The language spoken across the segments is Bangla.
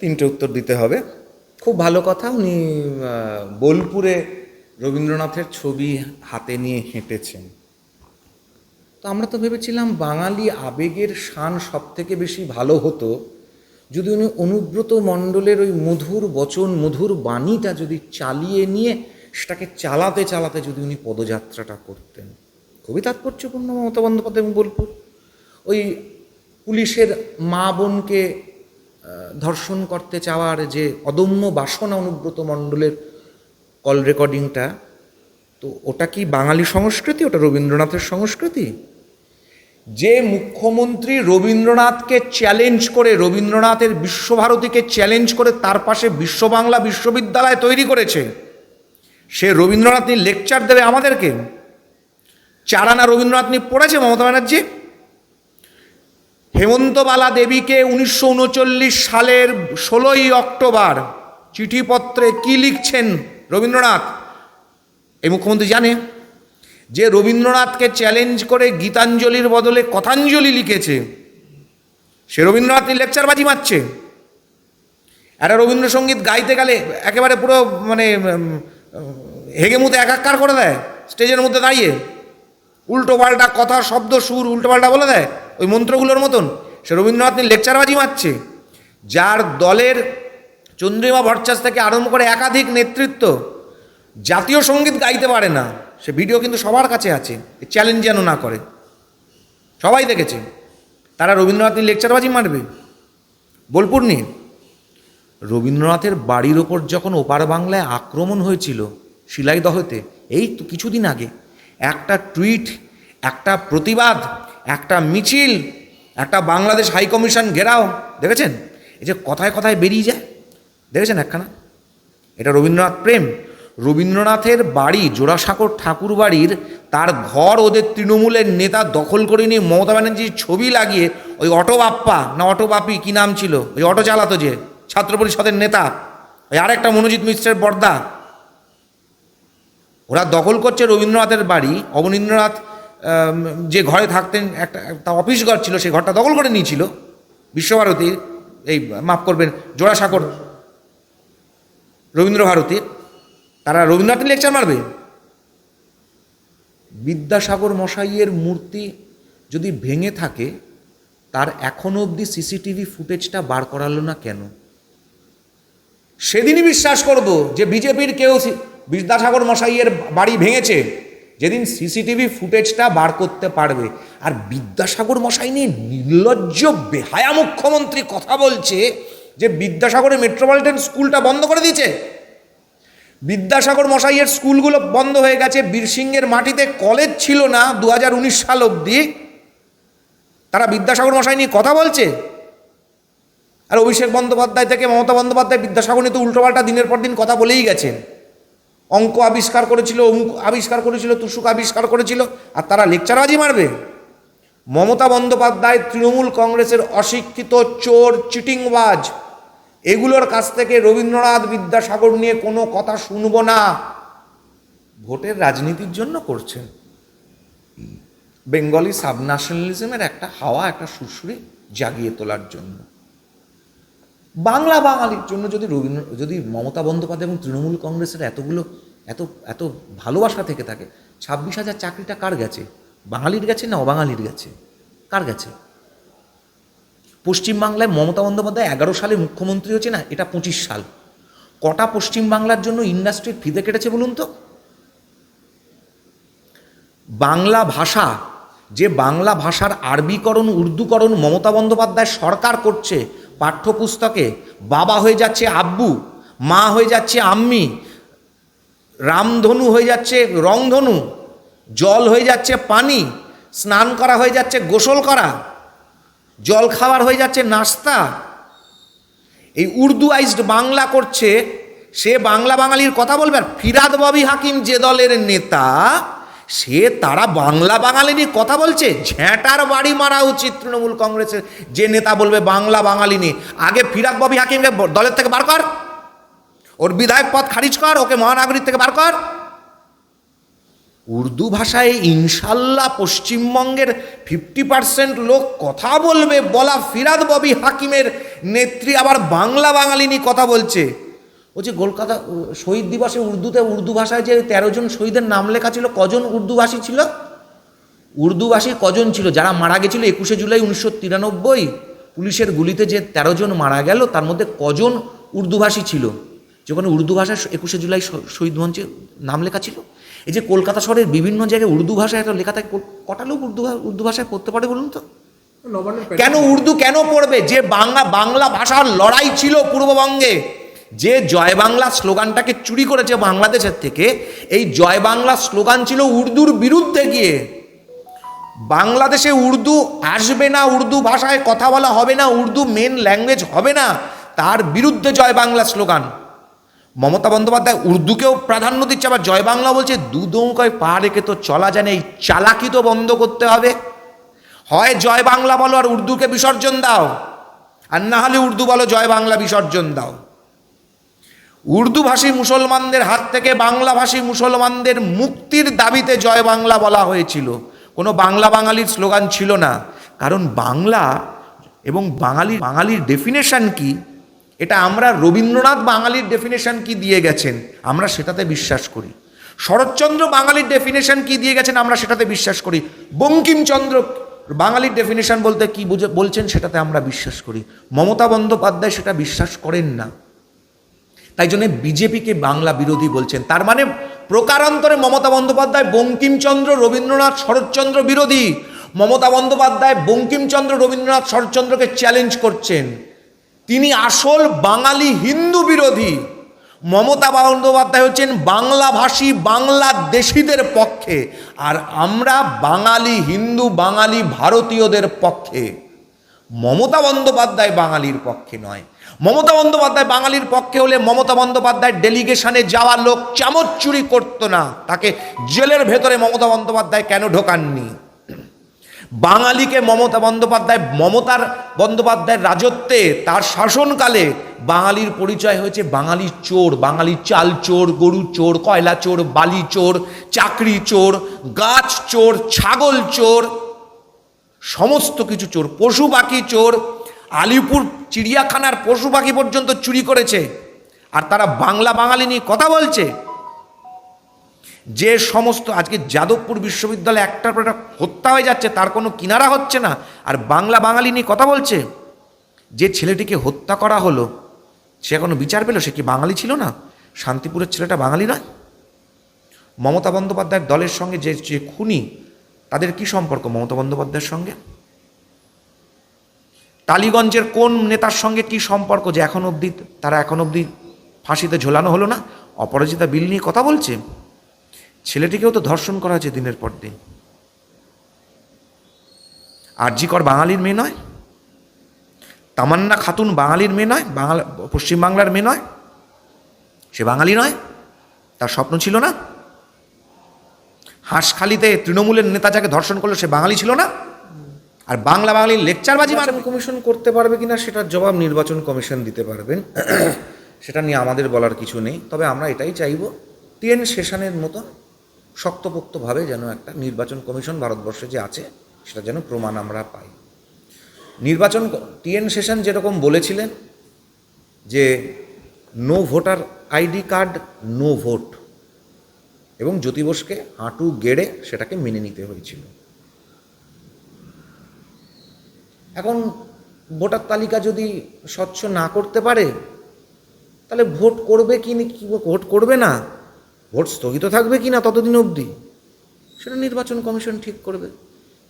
তিনটে উত্তর দিতে হবে। খুব ভালো কথা, উনি বোলপুরে রবীন্দ্রনাথের ছবি হাতে নিয়ে হেঁটেছেন। তো আমরা তো ভেবেছিলাম বাঙালি আবেগের শান সব থেকে বেশি ভালো হতো। যদি উনি অনুব্রত মণ্ডলের ওই মধুর বচন, মধুর বাণীটা যদি চালিয়ে নিয়ে, সেটাকে চালাতে চালাতে যদি উনি পদযাত্রাটা করতেন। খুবই তাৎপর্যপূর্ণ মমতা বন্দ্যোপাধ্যায় এবং বোলপুর। ওই পুলিশের মা বোনকে ধর্ষণ করতে চাওয়ার যে অদম্য বাসনা অনুব্রত মণ্ডলের কল রেকর্ডিংটা, তো ওটা কি বাঙালি সংস্কৃতি? ওটা রবীন্দ্রনাথের সংস্কৃতি? যে মুখ্যমন্ত্রী রবীন্দ্রনাথকে চ্যালেঞ্জ করে, রবীন্দ্রনাথের বিশ্বভারতীকে চ্যালেঞ্জ করে তার পাশে বিশ্ব বাংলা বিশ্ববিদ্যালয় তৈরি করেছে, সে রবীন্দ্রনাথ নিয়ে লেকচার দেবে আমাদেরকে? চারানা রবীন্দ্রনাথ নিয়ে পড়েছে মমতা ব্যানার্জি? হেমন্তবালা দেবীকে উনিশশো উনচল্লিশ সালের ষোলোই অক্টোবর চিঠিপত্রে কি লিখছেন রবীন্দ্রনাথ? এই মুখ্যমন্ত্রী জানে। যে রবীন্দ্রনাথকে চ্যালেঞ্জ করে গীতাঞ্জলির বদলে কথাঞ্জলি লিখেছে, সে রবীন্দ্রনাথ লেকচারবাজি মারছে। একটা রবীন্দ্রসঙ্গীত গাইতে গেলে একেবারে পুরো মানে হেগেমুতে একাকার করে দেয়, স্টেজের মধ্যে দাঁড়িয়ে। উল্টো পাল্টা কথা, শব্দ, সুর, উল্টো পাল্টা বলে দেয়। ওই মন্ত্রগুলোর মতন। সে রবীন্দ্রনাথ লেকচারবাজি মারছে। যার দলের চন্দ্রিমা ভট্টাচার্য থেকে আরম্ভ করে একাধিক নেতৃত্ব জাতীয় সংগীত গাইতে পারে না। সে ভিডিও কিন্তু সবার কাছে আছে। চ্যালেঞ্জ যেন না করে। সবাই দেখেছে। তারা রবীন্দ্রনাথ নিয়ে লেকচারবাজি মারবে। বোলপুর নিয়ে। রবীন্দ্রনাথের বাড়ির ওপর যখন ওপার বাংলায় আক্রমণ হয়েছিল শিলাইদহতে, এই কিছুদিন আগে একটা টুইট, একটা প্রতিবাদ, একটা মিছিল, একটা বাংলাদেশ হাই কমিশন ঘেরাও, দেখেছেন? এই যে কথায় কথায় বেরিয়ে যায়, দেখেছেন একখানা? এটা রবীন্দ্রনাথ প্রেম। রবীন্দ্রনাথের বাড়ি জোড়াসাঁকর ঠাকুর বাড়ির তার ঘর ওদের তৃণমূলের নেতা দখল করে নিয়ে মমতা ব্যানার্জির ছবি লাগিয়ে ওই অটো বাপ্পা, না অটো বাপি, কী নাম ছিল? ওই অটো চালাতো যে, ছাত্র পরিষদের নেতা। ওই আরেকটা মনোজিৎ মিশ্রের বর্দা। ওরা দখল করছে রবীন্দ্রনাথের বাড়ি। অবনীন্দ্রনাথ যে ঘরে থাকতেন, একটা একটা অফিস ঘর ছিল, সেই ঘরটা দখল করে নিয়েছিল। বিশ্বভারতী, এই, মাফ করবেন, জোড়াসাঁকর। রবীন্দ্রভারতী, তারা রবীন্দ্রনাথের লেকচার মারবে? বিদ্যাসাগর মশাইয়ের মূর্তি যদি ভেঙে থাকে, তার এখনও অবধি সিসিটিভি ফুটেজটা বার করালো না কেন? সেদিনই বিশ্বাস করব যে বিজেপির কেউ বিদ্যাসাগর মশাইয়ের বাড়ি ভেঙেছে, যেদিন সিসিটিভি ফুটেজটা বার করতে পারবে। আর বিদ্যাসাগর মশাই নিয়ে নির্লজ্জ, বেহায়া মুখ্যমন্ত্রী কথা বলছে যে বিদ্যাসাগরের মেট্রোপলিটন স্কুলটা বন্ধ করে দিয়েছে। বিদ্যাসাগর মশাইয়ের স্কুলগুলো বন্ধ হয়ে গেছে, বীরসিংহের মাটিতে কলেজ ছিল না দু হাজার উনিশ সাল অবধি। তারা বিদ্যাসাগর মশাই নিয়ে কথা বলছে। আর অভিষেক বন্দ্যোপাধ্যায় থেকে মমতা বন্দ্যোপাধ্যায় বিদ্যাসাগর নিয়ে তো উল্টোপাল্টা দিনের পর দিন কথা বলেই গেছেন। অঙ্ক আবিষ্কার করেছিল, অমুক আবিষ্কার করেছিল, তুসুক আবিষ্কার করেছিল, আর তারা লেকচারবাজি মারবে। মমতা বন্দ্যোপাধ্যায় তৃণমূল কংগ্রেসের অশিক্ষিত চোর, চিটিংবাজ। এগুলোর কাছ থেকে রবীন্দ্রনাথ বিদ্যাসাগর নিয়ে কোনো কথা শুনব না। ভোটের রাজনীতির জন্য করছেন। বেঙ্গলি সাবন্যাশনালিজমের একটা হাওয়া, একটা সুরসুরি জাগিয়ে তোলার জন্য। বাংলা বাঙালির জন্য যদি রবীন্দ্র, যদি মমতা বন্দ্যোপাধ্যায় এবং তৃণমূল কংগ্রেসের এতগুলো, এত এত ভালোবাসা থেকে থাকে, ছাব্বিশ হাজার চাকরিটা কার গেছে? বাঙালির গেছে না অবাঙালির গেছে? কার গেছে? পশ্চিমবাংলায় মমতা বন্দ্যোপাধ্যায় এগারো সালে মুখ্যমন্ত্রী হচ্ছে না, এটা পঁচিশ সাল। কটা পশ্চিমবাংলার জন্য ইন্ডাস্ট্রির ফিতে কেটেছে বলুন তো? বাংলা ভাষা, যে বাংলা ভাষার আরবিকরণ, উর্দুকরণ মমতা বন্দ্যোপাধ্যায় সরকার করছে পাঠ্যপুস্তকে বাবা হয়ে যাচ্ছে আব্বু, মা হয়ে যাচ্ছে আম্মি, রামধনু হয়ে যাচ্ছে রংধনু, জল হয়ে যাচ্ছে পানি, স্নান করা হয়ে যাচ্ছে গোসল করা, জল খাবার হয়ে যাচ্ছে নাস্তা। এই উর্দুয়াইজড বাংলা করছে, সে বাংলা বাঙালির কথা বলবে আর ফিরাদ ববি হাকিম যে দলের নেতা সে তারা বাংলা বাঙালি নিয়ে কথা বলছে। ঝ্যাঁটার বাড়ি মারা উচিত তৃণমূল কংগ্রেসের। যে নেতা বলবে বাংলা বাঙালি নিয়ে। আগে ফিরাক ববি হাকিমকে দলের থেকে বার কর। ওর বিধায়ক পদ খারিজ কর, ওকে মহানাগরিক থেকে বার কর। উর্দু ভাষায় ইনশাল্লাহ পশ্চিমবঙ্গের ফিফটি পার্সেন্ট লোক কথা বলবে বলা ফিরাদ ববি হাকিমের নেত্রী। আবার বাংলা বাঙালি নিয়ে কথা বলছে। বলছে কলকাতা উ, শহীদ দিবসে উর্দুতে উর্দু ভাষায় যে তেরো জন শহীদের নাম লেখা ছিল কজন উর্দুভাষী ছিল? উর্দুভাষী কজন ছিল? যারা মারা গেছিল একুশে জুলাই উনিশশো তিরানব্বই পুলিশের গুলিতে যে তেরো জন মারা গেল তার মধ্যে কজন উর্দুভাষী ছিল? যেখানে উর্দু ভাষায় একুশে জুলাই শহীদ মঞ্চে নাম লেখা ছিল? এই যে কলকাতা শহরের বিভিন্ন জায়গায় উর্দু ভাষায় একটা লেখা থাকে কটা লোক উর্দু উর্দু ভাষায় পড়তে পারে বলুন তো? কেন উর্দু কেন পড়বে? যে বাংলা বাংলা ভাষার লড়াই ছিল পূর্ববঙ্গে। যে জয় বাংলা স্লোগানটাকে চুরি করেছে বাংলাদেশের থেকে, এই জয় বাংলা স্লোগান ছিল উর্দুর বিরুদ্ধে গিয়ে। বাংলাদেশে উর্দু আসবে না, উর্দু ভাষায় কথা বলা হবে না, উর্দু মেন ল্যাঙ্গুয়েজ হবে না, তার বিরুদ্ধে জয় বাংলা স্লোগান। মমতা বন্দ্যোপাধ্যায় উর্দুকেও প্রাধান্য দিচ্ছে, আবার জয় বাংলা বলছে, দু দৌকায় পা রেখে তো চলা জানে এই চালাকি তো বন্ধ করতে হবে। হয় জয় বাংলা বলো আর উর্দুকে বিসর্জন দাও, আর না হলে উর্দু বলো জয় বাংলা বিসর্জন দাও। উর্দু ভাষী মুসলমানদের হাত থেকে বাংলাভাষী মুসলমানদের মুক্তির দাবিতে জয় বাংলা বলা হয়েছিল। কোনো বাংলা বাঙালির স্লোগান ছিল না। কারণ বাংলা এবং বাঙালি, বাঙালির ডেফিনেশন কি? এটা আমরা রবীন্দ্রনাথ বাঙালির ডেফিনেশন কি দিয়ে গেছেন? আমরা সেটাতে বিশ্বাস করি। শরৎচন্দ্র বাঙালির ডেফিনেশন কি দিয়ে গেছেন? আমরা সেটাতে বিশ্বাস করি। বঙ্কিমচন্দ্র বাঙালির ডেফিনেশন বলতে কি বুঝে, বলছেন সেটাতে আমরা বিশ্বাস করি। মমতা বন্দ্যোপাধ্যায় সেটা বিশ্বাস করেন না। তাই জন্য বিজেপিকে বাংলা বিরোধী বলছেন। তার মানে প্রকারান্তরে মমতা বন্দ্যোপাধ্যায় বঙ্কিমচন্দ্র রবীন্দ্রনাথ শরৎচন্দ্র বিরোধী। মমতা বন্দ্যোপাধ্যায় বঙ্কিমচন্দ্র রবীন্দ্রনাথ শরৎচন্দ্রকে চ্যালেঞ্জ করছেন। তিনি আসল বাঙালি হিন্দু বিরোধী। মমতা বন্দ্যোপাধ্যায় হচ্ছেন বাংলাভাষী, বাংলাদেশিদের পক্ষে। আর আমরা বাঙালি হিন্দু, বাঙালি ভারতীয়দের পক্ষে। মমতা বন্দ্যোপাধ্যায় বাঙালির পক্ষে নয়। মমতা বন্দ্যোপাধ্যায় বাঙালির পক্ষে হলে মমতা বন্দ্যোপাধ্যায় ডেলিগেশনে যাওয়া লোক চামচ চুরি করতো না। তাকে জেলের ভেতরে মমতা বন্দ্যোপাধ্যায় কেন ঢোকাননি? বাঙালিকে মমতা বন্দ্যোপাধ্যায়, মমতার বন্দ্যোপাধ্যায়ের রাজত্বে, তার শাসনকালে বাঙালির পরিচয় হয়েছে বাঙালি চোর, বাঙালি চাল চোর, গরু চোর, কয়লা চোর, বালি চোর, চাকরি চোর, গাছ চোর, ছাগল চোর, সমস্ত কিছু চোর, পশু পাখি চোর আলিপুর চিড়িয়াখানার পশু পাখি পর্যন্ত চুরি করেছে। আর তারা বাংলা বাঙালি নিয়ে কথা বলছে। যে সমস্ত আজকে যাদবপুর বিশ্ববিদ্যালয়ে একটার পর একটা হত্যা হয়ে যাচ্ছে, তার কোনো কিনারা হচ্ছে না। আর বাংলা বাঙালি নিয়ে কথা বলছে। যে ছেলেটিকে হত্যা করা হলো, সে এখনও বিচার পেল? সে কি বাঙালি ছিল না? শান্তিপুরের ছেলেটা বাঙালি নয়? মমতা বন্দ্যোপাধ্যায়ের দলের সঙ্গে যে যে খুনি, তাদের কি সম্পর্ক মমতা বন্দ্যোপাধ্যায়ের সঙ্গে? টালিগঞ্জের কোন নেতার সঙ্গে কি সম্পর্ক যে এখন অবধি তারা এখন অবধি ফাঁসিতে ঝোলানো হলো না? অপরাজিতা বিল নিয়ে কথা বলছে? ছেলেটিকেও তো ধর্ষণ করা হয়েছে দিনের পর দিন। আরজিকর বাঙালির মেয়ে নয়? তামান্না খাতুন বাঙালির মেয়ে নয়? বাংলা পশ্চিমবাংলার মেয়ে নয়? সে বাঙালি নয়? তার স্বপ্ন ছিল না? হাঁসখালিতে তৃণমূলের নেতা যাকে ধর্ষণ করল সে বাঙালি ছিল না? আর বাংলা বাঙালির লেকচারবাজি নির্বাচন কমিশন করতে পারবে কিনা সেটার জবাব নির্বাচন কমিশন দিতে পারবেন সেটা নিয়ে আমাদের বলার কিছু নেই। তবে আমরা এটাই চাইব টিএন সেশনের মতো শক্তপোক্তভাবে যেন একটা নির্বাচন কমিশন ভারতবর্ষে যে আছে সেটা যেন প্রমাণ আমরা পাই। নির্বাচন টিএন সেশন যেরকম বলেছিলেন যে no voter ID card no vote. এবং জ্যোতি বোসকে হাঁটু গেড়ে সেটাকে মেনে নিতে হয়েছিল। এখন ভোটার তালিকা যদি স্বচ্ছ না করতে পারে, তাহলে ভোট করবে কি ভোট করবে না? ভোট স্থগিত থাকবে কি না ততদিন অবধি? সেটা নির্বাচন কমিশন ঠিক করবে।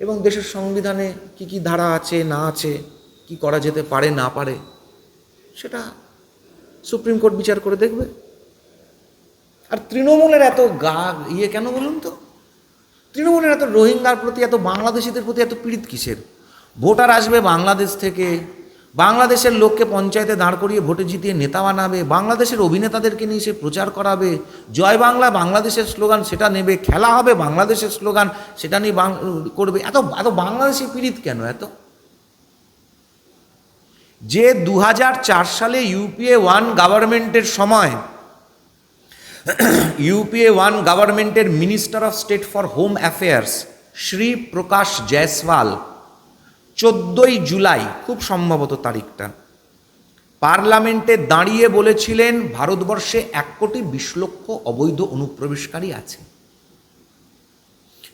এবং দেশের সংবিধানে কি কি ধারা আছে, না আছে, কি করা যেতে পারে, না পারে, সেটা সুপ্রিম কোর্ট বিচার করে দেখবে। আর তৃণমূলের এত গা ইয়ে কেন বলুন তো? তৃণমূলের এত রোহিঙ্গার প্রতি, এত বাংলাদেশিদের প্রতি এত পীড়িত কিসের? ভোটার আসবে বাংলাদেশ থেকে। বাংলাদেশের লোককে পঞ্চায়েতে দাঁড় করিয়ে ভোটে জিতিয়ে নেতা বানাবে। বাংলাদেশের অভিনেতাদেরকে নিয়ে সে প্রচার করাবে। জয় বাংলা, বাংলাদেশের স্লোগান সেটা নেবে। খেলা হবে, বাংলাদেশের স্লোগান সেটা নিয়ে করবে। এত এত বাংলাদেশি পীড়িত কেন এত? যে দু হাজার চার সালে ইউপিএ ওয়ান গভর্নমেন্টের সময়, ইউপিএ ওয়ান গভর্নমেন্টের minister of state for home affairs, Shri Prakash Jaiswal চোদ্দোই জুলাই, খুব সম্ভবত তারিখটা, পার্লামেন্টে দাঁড়িয়ে বলেছিলেন ভারতবর্ষে এক কোটি বিশ লক্ষ অবৈধ অনুপ্রবেশকারী আছে।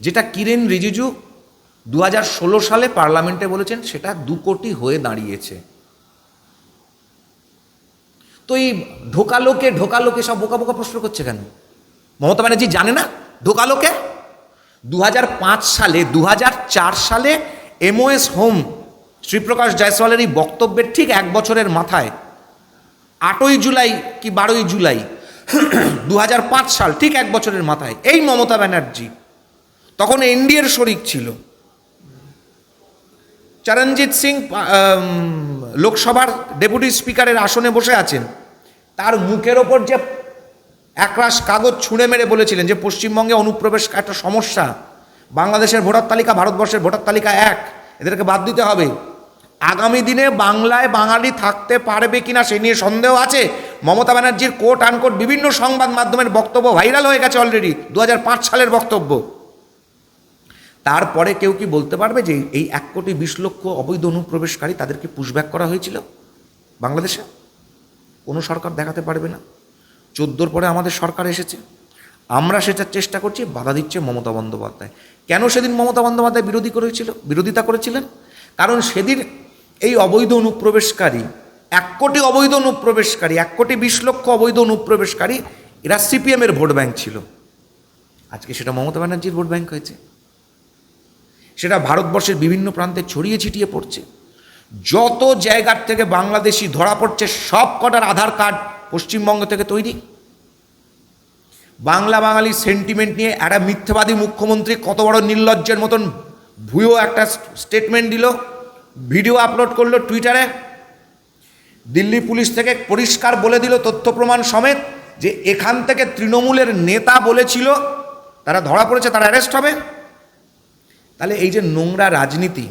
যেটা কিরেন রিজিজু দু হাজার ষোলো সালে পার্লামেন্টে বলেছেন, সেটা দু কোটি হয়ে দাঁড়িয়েছে। তো এই ঢোকালোকে ঢোকালোকে সব বোকা বোকা প্রশ্ন করছে কেন? মমতা ব্যানার্জি জানে না? ঢোকালোকে? দু হাজার পাঁচ সালে দু হাজার চার সালে এমওএস হোম শ্রীপ্রকাশ জয়সওয়ালের এই বক্তব্যের ঠিক এক বছরের মাথায়, আটই জুলাই কি বারোই জুলাই দু হাজার পাঁচ সাল ঠিক এক বছরের মাথায়, এই মমতা ব্যানার্জি তখন এনডিএর শরিক ছিল। চরণজিৎ সিং লোকসভার ডেপুটি স্পিকারের আসনে বসে আছেন। তার মুখের ওপর যে একরাশ কাগজ ছুঁড়ে মেরে বলেছিলেন যে পশ্চিমবঙ্গে অনুপ্রবেশ একটা সমস্যা বাংলাদেশের ভোটার তালিকা, ভারতবর্ষের ভোটার তালিকা এক। এদেরকে বাদ দিতে হবে। আগামী দিনে বাংলায় বাঙালি থাকতে পারবে কিনা সে নিয়ে সন্দেহ আছে। মমতা ব্যানার্জির কোট আনকোট বিভিন্ন সংবাদ মাধ্যমের বক্তব্য ভাইরাল হয়ে গেছে অলরেডি দু হাজার পাঁচ সালের বক্তব্য। তারপরে কেউ কি বলতে পারবে যে এই এক কোটি বিশ লক্ষ অবৈধ অনুপ্রবেশকারী তাদেরকে পুশব্যাক করা হয়েছিল বাংলাদেশে? কোনো সরকার দেখাতে পারবে না। চোদ্দোর পরে আমাদের সরকার এসেছে। আমরা সেটার চেষ্টা করছি, বাধা দিচ্ছে মমতা বন্দ্যোপাধ্যায়। কেন সেদিন মমতা বন্দ্যোপাধ্যায় বিরোধী করেছিল বিরোধিতা করেছিলেন? কারণ সেদিন এই অবৈধ অনুপ্রবেশকারী, এক কোটি অবৈধ অনুপ্রবেশকারী, এক কোটি বিশ লক্ষ অবৈধ অনুপ্রবেশকারী, এরা সিপিএমের ভোট ব্যাংক ছিল। আজকে সেটা মমতা ব্যানার্জির ভোট ব্যাংক হয়েছে। সেটা ভারতবর্ষের বিভিন্ন প্রান্তে ছড়িয়ে ছিটিয়ে পড়ছে। যত জায়গার থেকে বাংলাদেশি ধরা পড়ছে, সব কটার আধার কার্ড পশ্চিমবঙ্গ থেকে তৈরি। বাংলা বাঙালি সেন্টিমেন্ট নিয়ে একটা মিথ্যাবাদী মুখ্যমন্ত্রী কত বড় নির্লজ্জের মতন ভুয়ো একটা স্টেটমেন্ট দিল ভিডিও আপলোড করল টুইটারে দিল্লি পুলিশ থেকে পরিষ্কার বলে দিল তথ্য প্রমাণ সমেত যে এখান থেকে তৃণমূলের নেতা বলেছিল, তারা ধরা পড়েছে, তারা অ্যারেস্ট হবে। তাহলে এই যে নোংরা রাজনীতি,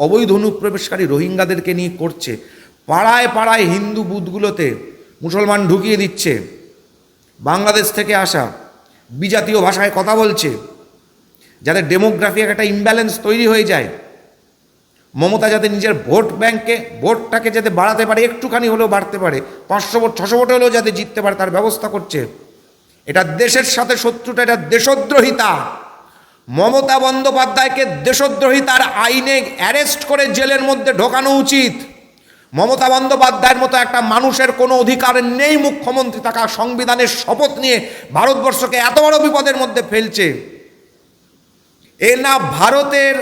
অবৈধ অনুপ্রবেশকারী রোহিঙ্গাদেরকে নিয়ে করছে, পাড়ায় পাড়ায় হিন্দু বুথগুলোতে মুসলমান ঢুকিয়ে দিচ্ছে বাংলাদেশ থেকে আসা বিজাতীয় ভাষায় কথা বলছে, যাদের ডেমোগ্রাফি একটা ইমব্যালেন্স তৈরি হয়ে যায়, মমতা যাতে নিজের ভোট ব্যাংকে ভোটটাকে যাতে বাড়াতে পারে, একটুখানি হলেও বাড়তে পারে, পাঁচশো ভোট, ছশো ভোট হলেও যাতে জিততে পারে, তার ব্যবস্থা করছে। এটা দেশের সাথে শত্রুটা, এটা দেশদ্রোহিতা। মমতা বন্দ্যোপাধ্যায়কে দেশদ্রোহিতার আইনে অ্যারেস্ট করে জেলের মধ্যে ঢোকানো উচিত। মমতা বন্দ্যোপাধ্যায়ের মতো একটা মানুষের কোনো অধিকার নেই মুখ্যমন্ত্রী থাকা সংবিধানের শপথ নিয়ে ভারতবর্ষকে এত বড় বিপদের মধ্যে ফেলছে। এ না ভারতের,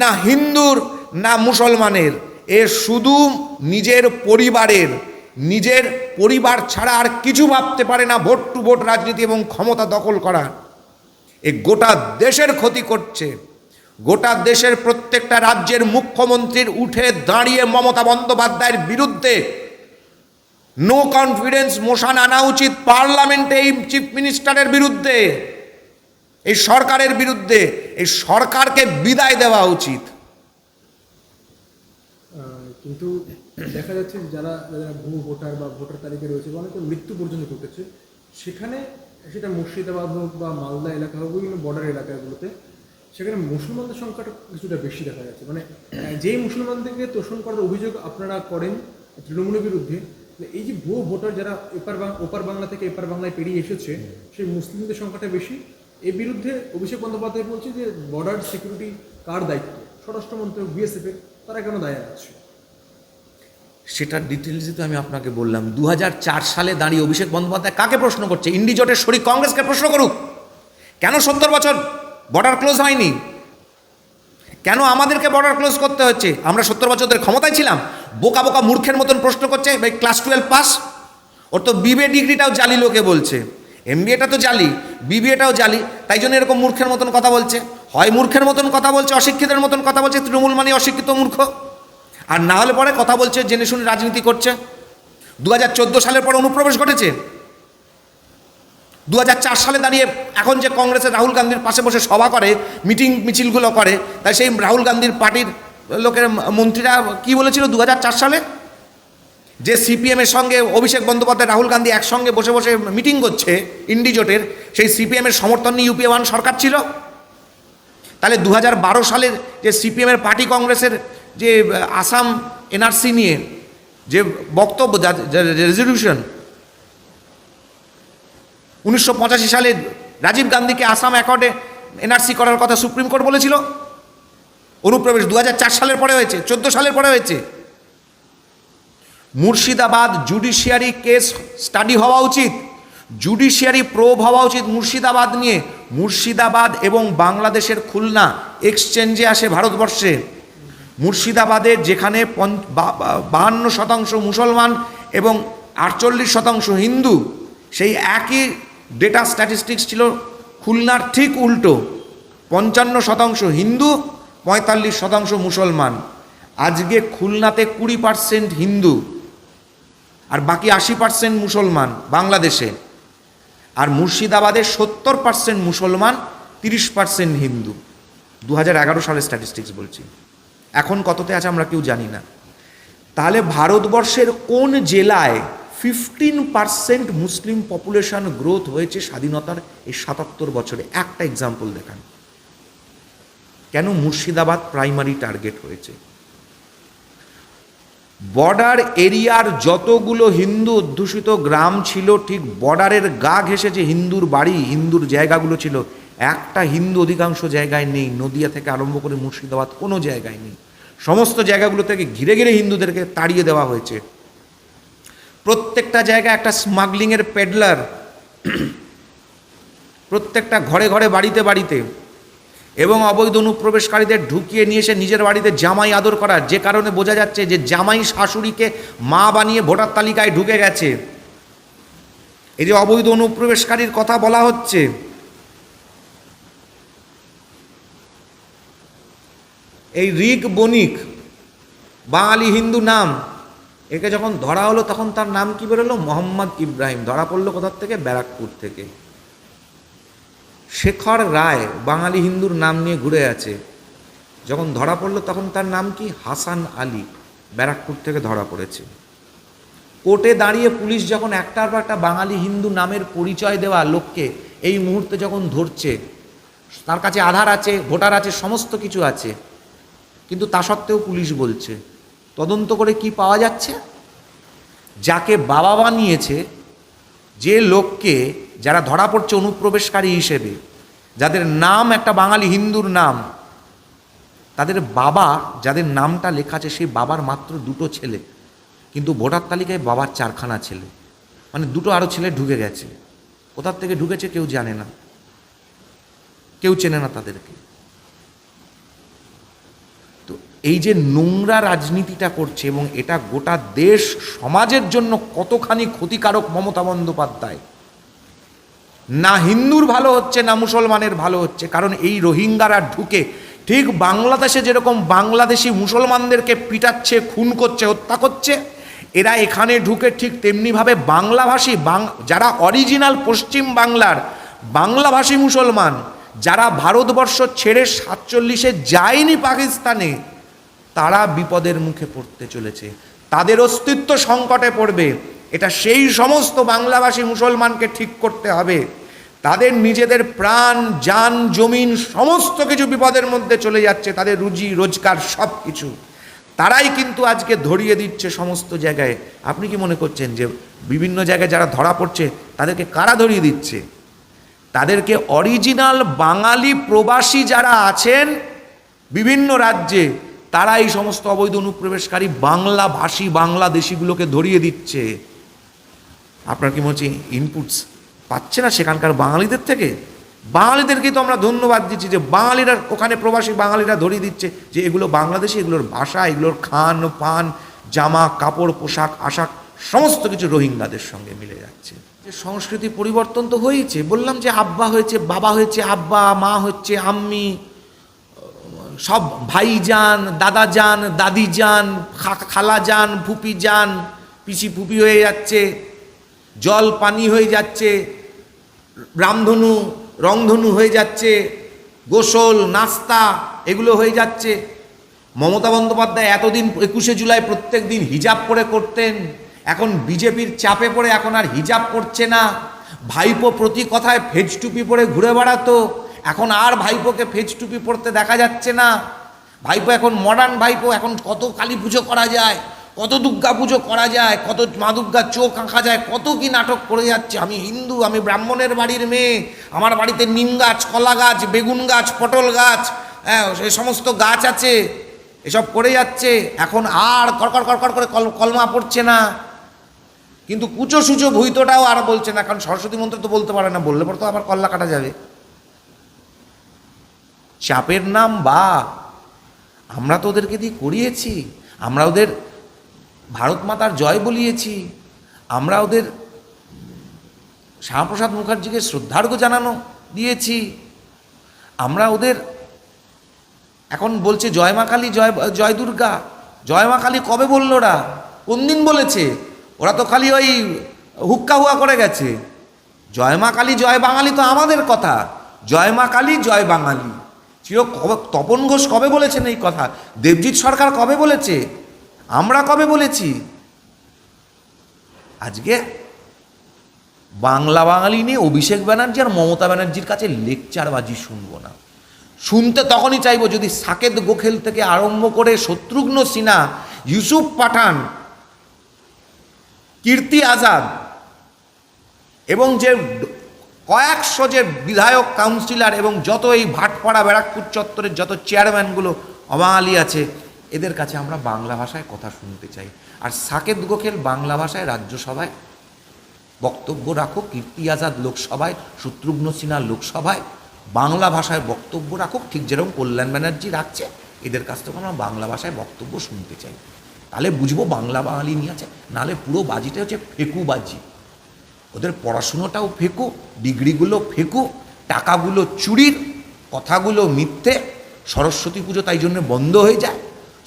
না হিন্দুর, না মুসলমানের, এ শুধু নিজের পরিবারের, নিজের পরিবার ছাড়া আর কিছু ভাবতে পারে না ভোট টু ভোট রাজনীতি এবং ক্ষমতা দখল করা এ গোটা দেশের ক্ষতি করছে। গোটা দেশের প্রত্যেকটা রাজ্যের মুখ্যমন্ত্রীর উঠে দাঁড়িয়ে মমতা বন্দ্যোপাধ্যায়ের বিরুদ্ধে নো কনফিডেন্স মোশন আনা উচিত পার্লামেন্টে এই চিফ মিনিস্টারের বিরুদ্ধে, এই সরকারের বিরুদ্ধে, এই সরকারকে বিদায় দেওয়া উচিত। কিন্তু দেখা যাচ্ছে যারা যারা ভুয়ো ভোটার বা ভোটার তালিকায় রয়েছে অনেকে মৃত্যু পর্যন্ত ঘটেছে, সেখানে সেটা মুর্শিদাবাদ হোক বা মালদা এলাকা হোক, বিভিন্ন বর্ডার এলাকাগুলোতে সেখানে মুসলমানদের সংখ্যাটা কিছুটা বেশি দেখা যাচ্ছে। মানে যেই মুসলমানদেরকে তোষণ করার অভিযোগ আপনারা করেন তৃণমূলের বিরুদ্ধে মানে এই যে ভুয়ো ভোটার যারা এপার ওপার বাংলা থেকে এপার বাংলায় পেরিয়ে এসেছে, সেই মুসলিমদের সংখ্যাটা বেশি। এর বিরুদ্ধে অভিষেক বন্দ্যোপাধ্যায় বলছে যে বর্ডার সিকিউরিটি কার দায়িত্ব? স্বরাষ্ট্রমন্ত্রক বিএসএফ এর, তারা কেন দায় আছে? সেটার ডিটেলসই তো আমি আপনাকে বললাম। দু হাজার চার সালে দাঁড়িয়ে অভিষেক বন্দ্যোপাধ্যায় কাকে প্রশ্ন করছে? ইন্ডিজোটের শরীর কংগ্রেসকে প্রশ্ন করুক। কেন সত্তর বছর বর্ডার ক্লোজ হয়নি। কেন আমাদেরকে বর্ডার ক্লোজ করতে হচ্ছে? আমরা সত্তর বছর ক্ষমতায় ছিলাম। বোকা বোকা মূর্খের মতন প্রশ্ন করছে, ভাই ক্লাস টুয়েলভ পাস ওর তো বিবিএ ডিগ্রিটাও জালি লোকে বলছে। এমবিএটা তো জালি বিবিএটাও জালি। তাই জন্য এরকম মূর্খের মতন কথা বলছে। হয় মূর্খের মতন কথা বলছে, অশিক্ষিতের মতন কথা বলছে, তৃণমূল মানে অশিক্ষিত মূর্খ। আর না হলে পরে কথা বলছে, জেনে শুনে রাজনীতি করছে। দু হাজার চোদ্দ সালের পর অনুপ্রবেশ ঘটেছে। দু হাজার চার সালে দাঁড়িয়ে এখন যে কংগ্রেসের রাহুল গান্ধীর পাশে বসে সভা করে, মিটিং, মিছিলগুলো করে, তাই সেই রাহুল গান্ধীর পার্টির লোকের মন্ত্রীরা কি বলেছিল দু হাজার চার সালে? যে সিপিএমের সঙ্গে অভিষেক বন্দ্যোপাধ্যায়, রাহুল গান্ধী একসঙ্গে বসে বসে মিটিং করছে ইন্ডিজোটের সেই সিপিএমের সমর্থন নিয়ে ইউপিএ ওয়ান সরকার ছিল। তাহলে দু বারো সালের যে সিপিএমের পার্টি কংগ্রেসের যে আসাম এনআরসি নিয়ে যে বক্তব্য রেজলিউশন উনিশশো পঁচাশি সালে রাজীব গান্ধীকে আসাম অ্যাকর্ডে এনআরসি করার কথা সুপ্রিম কোর্ট বলেছিল। অনুপ্রবেশ দু হাজার চার সালের পরে হয়েছে, চোদ্দ সালের পরে হয়েছে। মুর্শিদাবাদ জুডিশিয়ারি কেস স্টাডি হওয়া উচিত। জুডিশিয়ারি প্রোব হওয়া উচিত মুর্শিদাবাদ নিয়ে। মুর্শিদাবাদ এবং বাংলাদেশের খুলনা এক্সচেঞ্জে আসে ভারতবর্ষে। মুর্শিদাবাদে যেখানে বাহান্ন শতাংশ মুসলমান এবং আটচল্লিশ শতাংশ হিন্দু, সেই একই ডেটা স্ট্যাটিস্টিক্স ছিল খুলনার ঠিক উল্টো। পঞ্চান্ন শতাংশ হিন্দু, পঁয়তাল্লিশ শতাংশ মুসলমান। আজকে খুলনাতে কুড়ি পার্সেন্ট হিন্দু আর বাকি আশি পার্সেন্ট মুসলমান বাংলাদেশে। আর মুর্শিদাবাদে সত্তর পার্সেন্ট মুসলমান, তিরিশ পার্সেন্ট হিন্দু। দু হাজার এগারো সালের স্ট্যাটিস্টিক্স বলছি। এখন কততে আছে আমরা কেউ জানি না। তাহলে ভারতবর্ষের কোন জেলায় fifteen percent Muslim population growth হয়েছে স্বাধীনতার এই সাতাত্তর বছরে। একটা এক্সাম্পল দেখান। কেন মুর্শিদাবাদ প্রাইমারি টার্গেট হয়েছে? বর্ডার এরিয়ার যতগুলো হিন্দু অধ্যুষিত গ্রাম ছিল, ঠিক বর্ডারের গা ঘেঁষে যে হিন্দুর বাড়ি, হিন্দুর জায়গাগুলো ছিল। একটা হিন্দু অধিকাংশ জায়গায় নেই, নদিয়া থেকে আরম্ভ করে মুর্শিদাবাদ কোনো জায়গায় নেই। সমস্ত জায়গাগুলো থেকে ঘিরে ঘিরে হিন্দুদেরকে তাড়িয়ে দেওয়া হয়েছে। প্রত্যেকটা জায়গায় একটা স্মাগলিংয়ের পেডলার প্রত্যেকটা ঘরে ঘরে বাড়িতে বাড়িতে, এবং অবৈধ অনুপ্রবেশকারীদের ঢুকিয়ে নিয়ে এসে নিজের বাড়িতে জামাই আদর করা, যে কারণে বোঝা যাচ্ছে যে জামাই শাশুড়িকে মা বানিয়ে ভোটার তালিকায় ঢুকে গেছে। এই যে অবৈধ অনুপ্রবেশকারীর কথা বলা হচ্ছে, এই রিক বণিক, বাঙালি হিন্দু নাম একে যখন ধরা হলো, তখন তার নাম কি বেরোলো? মোহাম্মদ ইব্রাহিম। ধরা পড়ল কোথার থেকে? ব্যারাকপুর থেকে। শেখর রায়, বাঙালি হিন্দুর নাম নিয়ে ঘুরে আছে। যখন ধরা পড়ল, তখন তার নাম কি? হাসান আলী। ব্যারাকপুর থেকে ধরা পড়েছে। কোর্টে দাঁড়িয়ে পুলিশ যখন একটার পর একটা বাঙালি হিন্দু নামের পরিচয় দেওয়া লোককে এই মুহূর্তে যখন ধরছে, তার কাছে আধার আছে, ভোটার আছে, সমস্ত কিছু আছে। কিন্তু তা সত্ত্বেও পুলিশ বলছে তদন্ত করে কি পাওয়া যাচ্ছে? যাকে বাবা বানিয়েছে, যে লোককে যারা ধরা পড়ছে অনুপ্রবেশকারী হিসেবে, যাদের নাম একটা বাঙালি হিন্দুর নাম, তাদের বাবা, যাদের নামটা লেখা আছে, সেই বাবার মাত্র দুটো ছেলে। কিন্তু ভোটার তালিকায় বাবার চারখানা ছেলে। মানে দুটো আরও ছেলে ঢুকে গেছে। কোথার থেকে ঢুকেছে কেউ জানে না। কেউ চেনে না তাদেরকে। এই যে নোংরা রাজনীতিটা করছে এবং এটা গোটা দেশ সমাজের জন্য কতখানি ক্ষতিকারক মমতা বন্দ্যোপাধ্যায়। না হিন্দুর ভালো হচ্ছে, না মুসলমানের ভালো হচ্ছে, কারণ এই রোহিঙ্গারা ঢুকে ঠিক বাংলাদেশে যেরকম বাংলাদেশি মুসলমানদেরকে পিটাচ্ছে, খুন করছে, হত্যা করছে, এরা এখানে ঢুকে ঠিক তেমনিভাবে বাংলাভাষী, বাং যারা অরিজিনাল পশ্চিম বাংলার বাংলাভাষী মুসলমান, যারা ভারতবর্ষ ছেড়ে সাতচল্লিশে যায়নি পাকিস্তানে তারা বিপদের মুখে পড়তে চলেছে। তাদের অস্তিত্ব সংকটে পড়বে। এটা সেই সমস্ত বাংলাভাষী মুসলমানকে ঠিক করতে হবে। তাদের নিজেদের প্রাণ যান জমিন, সমস্ত কিছু বিপদের মধ্যে চলে যাচ্ছে। তাদের রুজি, রোজগার সব কিছু তারাই কিন্তু আজকে ধরিয়ে দিচ্ছে সমস্ত জায়গায়। আপনি কি মনে করছেন যে বিভিন্ন জায়গায় যারা ধরা পড়ছে, তাদেরকে কারা ধরিয়ে দিচ্ছে? তাদেরকে অরিজিনাল বাঙালি প্রবাসী যারা আছেন, বিভিন্ন রাজ্যে তারা এই সমস্ত অবৈধ অনুপ্রবেশকারী বাংলা ভাষী বাংলাদেশিগুলোকে ধরিয়ে দিচ্ছে। আপনার কি মনে হচ্ছে ইনপুটস পাচ্ছে না সেখানকার বাঙালিদের থেকে? বাঙালিদেরকেই তো আমরা ধন্যবাদ দিচ্ছি যে বাঙালিরা ওখানে প্রবাসী বাঙালিরা ধরিয়ে দিচ্ছে যে এগুলো বাংলাদেশি, এগুলোর ভাষা, এগুলোর খান, পান, জামা, কাপড়, পোশাক, আশাক, সমস্ত কিছু রোহিঙ্গাদের সঙ্গে মিলে যাচ্ছে। যে সংস্কৃতি পরিবর্তন তো হয়েছে, বললাম যে আব্বা হয়েছে, বাবা হয়েছে, আব্বা, মা হচ্ছে, আম্মি সব ভাই যান দাদা যান দাদি যান খালা যান ফুপি যান পিসি ফুপি হয়ে যাচ্ছে, জল পানি হয়ে যাচ্ছে, রামধনু, রংধনু হয়ে যাচ্ছে, গোসল, নাস্তা এগুলো হয়ে যাচ্ছে। মমতা বন্দ্যোপাধ্যায় এতদিন একুশে জুলাই প্রত্যেক দিন হিজাব করে করতেন, এখন বিজেপির চাপে পড়ে এখন আর হিজাব করছে না। ভাইপো প্রতি কথায় ফেজ টুপি পরে ঘুরে বেড়াতো এখন আর ভাইপোকে ফেজ টুপি পরতে দেখা যাচ্ছে না। ভাইপো এখন মডার্ন ভাইপো, এখন কত কালী পুজো করা যায়, কত দুর্গা পুজো করা যায়, কত মা দুর্গার চোখ আঁকা যায়, কত কি নাটক করে যাচ্ছে। আমি হিন্দু, আমি ব্রাহ্মণের বাড়ির মেয়ে, আমার বাড়িতে নিম গাছ, কলা গাছ, বেগুন গাছ, পটল গাছ হ্যাঁ এই সমস্ত গাছ আছে, এসব করে যাচ্ছে। এখন আর কড়কড় কড়কড় করে কল, কলমা পড়ছে না। কিন্তু কুচো সুচো ভুইতোটাও আর বলছে না, কারণ সরস্বতী মন্ত্র তো বলতে পারে না, বললে পর তো আবার কল্লা কাটা যাবে। চাপের নাম বা। আমরা তো ওদেরকে দিয়ে করিয়েছি। আমরা ওদের ভারত মাতার জয় বলিয়েছি। আমরা ওদের শ্যামাপ্রসাদ মুখার্জিকে শ্রদ্ধার্ঘ্য জানানো দিয়েছি। আমরা ওদের এখন বলছে, জয় মা কালী, জয় জয় দুর্গা। জয় মা কালী কবে বলল ওরা? কোন দিন বলেছে? ওরা তো খালি ওই হুক্কা হুয়া করে গেছে। জয় মা কালী, জয় বাঙালি তো আমাদের কথা। জয় মা কালী, জয় বাঙালি। চির তপন ঘোষ কবে বলেছেন এই কথা? দেবজিৎ সরকার কবে বলেছে? আমরা কবে বলেছি? আজকে বাংলা বাঙালি নিয়ে অভিষেক ব্যানার্জি আর মমতা ব্যানার্জির কাছে লেকচারবাজি শুনব না। শুনতে তখনই চাইব যদি সাকেত গোখেল থেকে আরম্ভ করে শত্রুঘ্ন সিনহা, ইউসুফ পাঠান, কীর্তি আজাদ এবং যে কয়েকশো যে বিধায়ক কাউন্সিলর এবং যত এই ভাটপাড়া ব্যারাকপুর চত্বরের যত চেয়ারম্যানগুলো অবাঙালি আছে, এদের কাছে আমরা বাংলা ভাষায় কথা শুনতে চাই। আর সাকেত গোখেল বাংলা ভাষায় রাজ্যসভায় বক্তব্য রাখো, কীর্তি আজাদ লোকসভায়, শত্রুঘ্ন সিনহা লোকসভায় বাংলা ভাষায় বক্তব্য রাখুক ঠিক যেরকম কল্যাণ ব্যানার্জি রাখছে, এদের কাছ থেকে আমরা বাংলা ভাষায় বক্তব্য শুনতে চাই। তাহলে বুঝব বাংলা বাঙালি নিয়ে আছে, নাহলে পুরো বাজিটা হচ্ছে ফেকু বাজি ওদের পড়াশুনোটাও ফেকু, ডিগ্রিগুলো ফেকু, টাকাগুলো চুরির, কথাগুলো মিথ্যে, সরস্বতী পুজো তাই জন্য বন্ধ হয়ে যায়।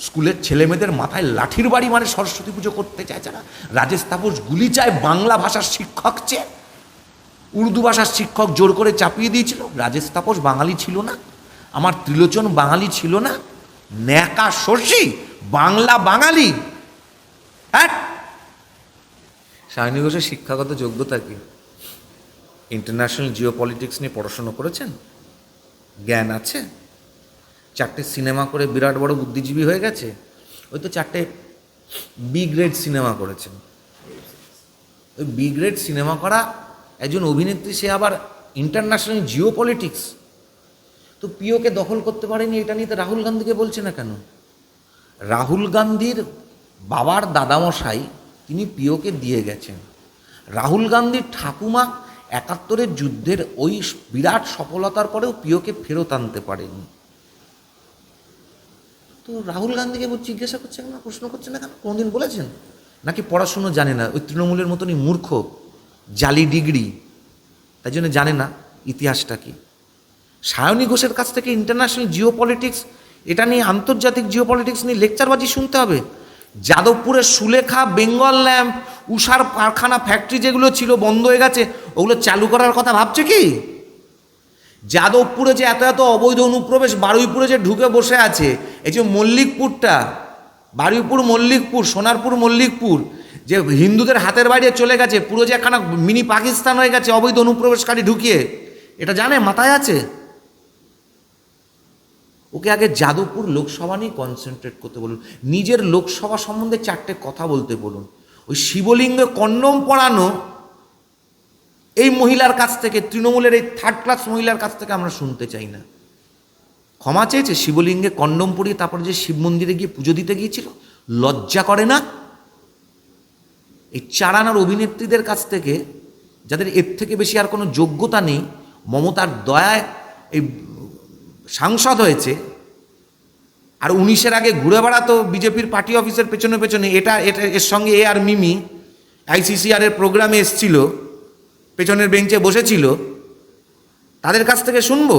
স্কুলের ছেলেমেয়েদের মাথায় লাঠির বাড়ি মানে সরস্বতী পুজো করতে চায় না রাজেশ তাপস গুলি চায় বাংলা ভাষার শিক্ষক চেয়ে। উর্দু ভাষার শিক্ষক জোর করে চাপিয়ে দিয়েছিল। রাজেশ তাপস বাঙালি ছিল না। আমার ত্রিলোচন বাঙালি ছিল না। ন্যাকা শশী, বাংলা বাঙালি হ্যাঁ সায়নী ঘোষের শিক্ষাগত যোগ্যতা কি? ইন্টারন্যাশনাল জিও পলিটিক্স নিয়ে পড়াশুনো করেছেন? জ্ঞান আছে? চারটে সিনেমা করে বিরাট বড় বুদ্ধিজীবী হয়ে গেছে? ওই তো চারটে বি গ্রেড সিনেমা করেছেন। ওই বি গ্রেড সিনেমা করা একজন অভিনেত্রী, সে আবার ইন্টারন্যাশনাল জিও পলিটিক্স তো পিওকে দখল করতে পারেনি, এটা নিয়ে তো রাহুল গান্ধীকে বলছে না কেন? রাহুল গান্ধীর বাবার দাদামশাই তিনি পিওকে দিয়ে গেছেন। রাহুল গান্ধীর ঠাকুমা একাত্তরের যুদ্ধের ওই বিরাট সফলতার পরেও পিওকে ফেরত আনতে পারেনি তো রাহুল গান্ধীকে জিজ্ঞাসা করছেন না, প্রশ্ন করছেন না কেন? কোনোদিন বলেছেন? নাকি পড়াশুনো জানে না? ওই তৃণমূলের মতনই মূর্খ, জালি ডিগ্রি। তাই জন্য জানে না ইতিহাসটা কি। সায়নী ঘোষের কাছ থেকে ইন্টারন্যাশনাল জিও পলিটিক্স এটা নিয়ে আন্তর্জাতিক জিও পলিটিক্স নিয়ে লেকচারবাজি শুনতে হবে। যাদবপুরের সুলেখা বেঙ্গল ল্যাম্প উষার কারখানা ফ্যাক্টরি যেগুলো ছিল বন্ধ হয়ে গেছে, ওগুলো চালু করার কথা ভাবছে কি? যাদবপুরে যে এত এত অবৈধ অনুপ্রবেশ, বারুইপুরে যে ঢুকে বসে আছে, এই যে মল্লিকপুরটা, বারুইপুর মল্লিকপুর, সোনারপুর মল্লিকপুর, যে হিন্দুদের হাতের বাইরে চলে গেছে, পুরো যে একখানা মিনি পাকিস্তান হয়ে গেছে অবৈধ অনুপ্রবেশকারী ঢুকিয়ে, এটা জানে, মাথায় আছে? ওকে আগে যাদবপুর লোকসভা নিয়ে কনসেন্ট্রেট করতে বলুন। নিজের লোকসভা সম্বন্ধে চারটে কথা বলতে বলুন। ওই শিবলিঙ্গে কন্ডম পড়ানো, এই মহিলার কাছ থেকে, তৃণমূলের এই থার্ড ক্লাস মহিলার কাছ থেকে আমরা শুনতে চাই না। ক্ষমা চেয়েছে শিবলিঙ্গে কন্ডম পরিয়ে তারপর যে শিব মন্দিরে গিয়ে পুজো দিতে গিয়েছিল? লজ্জা করে না? এই চারানার অভিনেত্রীদের কাছ থেকে, যাদের এর থেকে বেশি আর কোনো যোগ্যতা নেই, মমতার দয়ায় এই সাংসদ হয়েছে, আর উনিশের আগে ঘুরে বেড়াতো বিজেপির পার্টি অফিসের পেছনে পেছনে, এটা এটা, এর সঙ্গে এ আর মিমি আইসিসিআর এর প্রোগ্রামে এসছিল, পেছনের বেঞ্চে বসেছিল, তাদের কাছ থেকে শুনব?